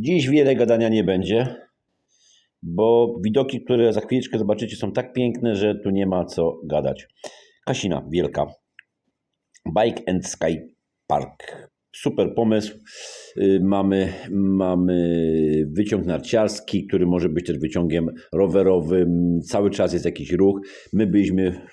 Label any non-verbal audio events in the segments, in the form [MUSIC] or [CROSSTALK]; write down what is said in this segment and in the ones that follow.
Dziś wiele gadania nie będzie, bo widoki, które za chwileczkę zobaczycie, są tak piękne, że tu nie ma co gadać. Kasina Wielka. Bike and Sky Park. Super pomysł. Y, Mamy, mamy wyciąg narciarski, który może być też wyciągiem rowerowym. Cały czas jest jakiś ruch. My byliśmy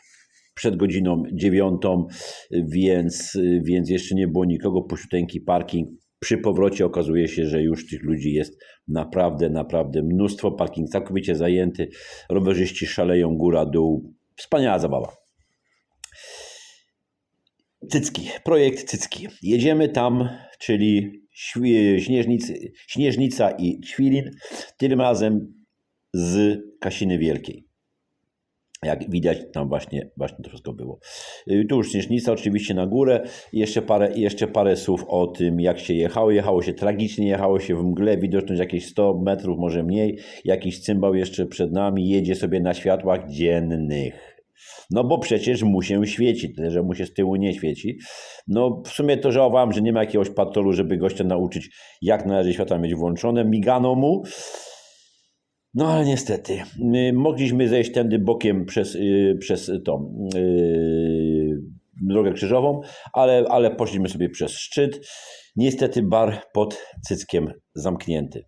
przed godziną dziewiątą, więc, więc jeszcze nie było nikogo. Puściuteńki parking. Przy powrocie okazuje się, że już tych ludzi jest naprawdę, naprawdę mnóstwo. Parking całkowicie zajęty. Rowerzyści szaleją góra-dół. Wspaniała zabawa. Cycki, projekt Cycki. Jedziemy tam, czyli Śnieżnica i Ćwilin, tym razem z Kasiny Wielkiej. Jak widać, tam właśnie, właśnie to wszystko było. Y, Tu już Śnieżnica oczywiście na górę. Jeszcze parę, jeszcze parę słów o tym, jak się jechało. Jechało się tragicznie, jechało się w mgle, widoczność jakieś 100 metrów, może mniej. Jakiś cymbał jeszcze przed nami, jedzie sobie na światłach dziennych. No bo przecież mu się świeci, tyle że mu się z tyłu nie świeci. No w sumie to żałowałem, że nie ma jakiegoś patrolu, żeby gościa nauczyć, jak należy światła mieć włączone. Migano mu. No ale niestety, mogliśmy zejść tędy bokiem przez, y, przez tą y, drogę krzyżową, ale, ale poszliśmy sobie przez szczyt. Niestety bar pod cyckiem zamknięty.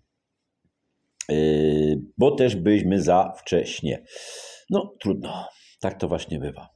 Y, bo też byliśmy za wcześnie. No trudno, tak to właśnie bywa.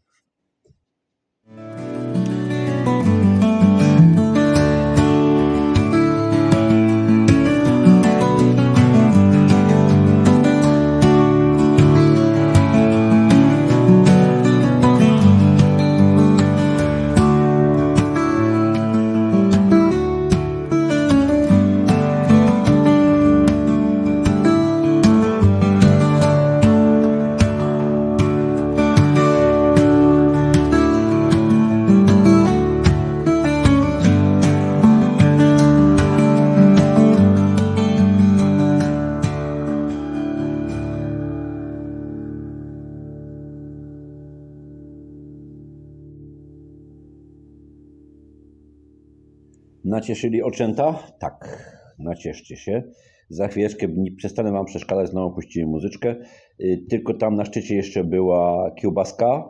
Nacieszyli oczęta? Tak, nacieszcie się. Za chwileczkę nie przestanę Wam przeszkadzać, znowu puścimy muzyczkę. Y, Tylko tam na szczycie jeszcze była kiełbaska,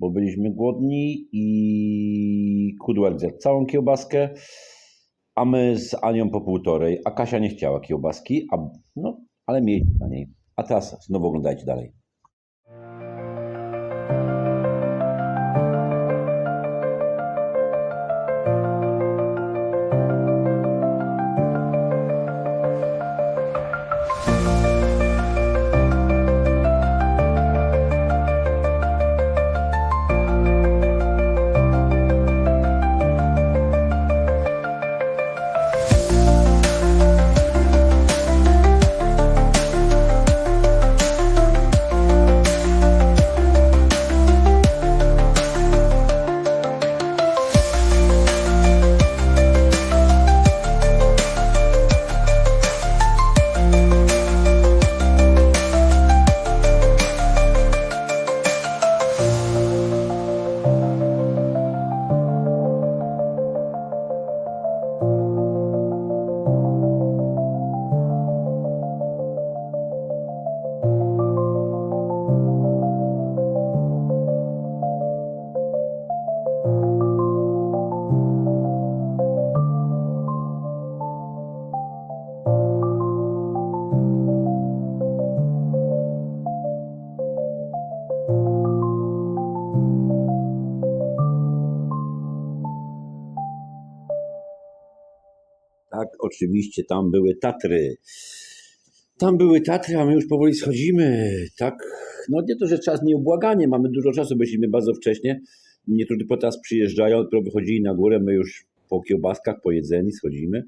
bo byliśmy głodni i Kudłak zjadł całą kiełbaskę, a my z Anią po półtorej, a Kasia nie chciała kiełbaski, a, no, ale mieliśmy na niej. A teraz znowu oglądajcie dalej. Tak, oczywiście, tam były Tatry. Tam były Tatry, a my już powoli schodzimy. Tak, no nie to, że czas nieubłaganie, mamy dużo czasu, byliśmy bardzo wcześnie. Niektórzy po teraz przyjeżdżają, dopiero wychodzili na górę, my już po kiełbaskach, po jedzeni schodzimy.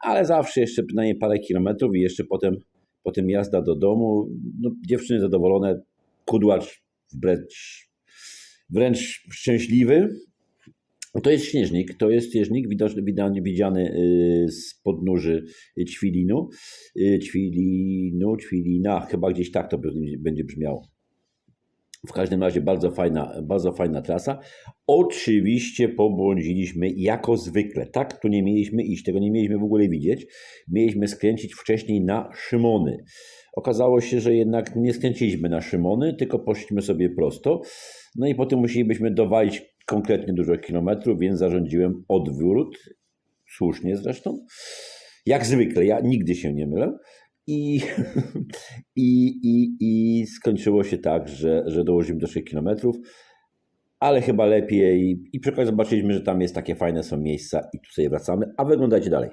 Ale zawsze jeszcze przynajmniej parę kilometrów i jeszcze potem, potem jazda do domu. No, dziewczyny zadowolone, kudłacz wręcz, wręcz szczęśliwy. No To jest śnieżnik, to jest śnieżnik widoczny, widziany, widziany y, z podnóży Ćwilinu, y, Ćwilinu, Ćwilina, chyba gdzieś tak to będzie brzmiało. W każdym razie bardzo fajna, bardzo fajna trasa. Oczywiście pobłądziliśmy jako zwykle. Tak, tu nie mieliśmy iść, tego nie mieliśmy w ogóle widzieć. Mieliśmy skręcić wcześniej na Szymony. Okazało się, że jednak nie skręciliśmy na Szymony, tylko poszliśmy sobie prosto. No i potem musielibyśmy dowalić konkretnie dużo kilometrów, więc zarządziłem odwrót. Słusznie zresztą. Jak zwykle, ja nigdy się nie mylę. I, [LAUGHS] i, i, i skończyło się tak, że, że dołożyliśmy do 6 kilometrów, ale chyba lepiej. I przy okazji zobaczyliśmy, że tam jest takie fajne są miejsca i tu sobie wracamy. A wyglądajcie dalej.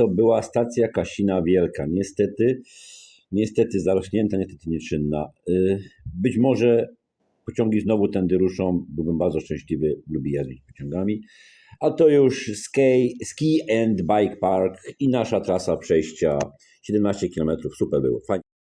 To była stacja Kasina Wielka. Niestety, niestety zarośnięta, niestety nieczynna. Y, Być może pociągi znowu tędy ruszą. Byłbym bardzo szczęśliwy, lubię jeździć pociągami. A to już Ski, ski and Bike Park i nasza trasa przejścia 17 km. Super było, fajnie.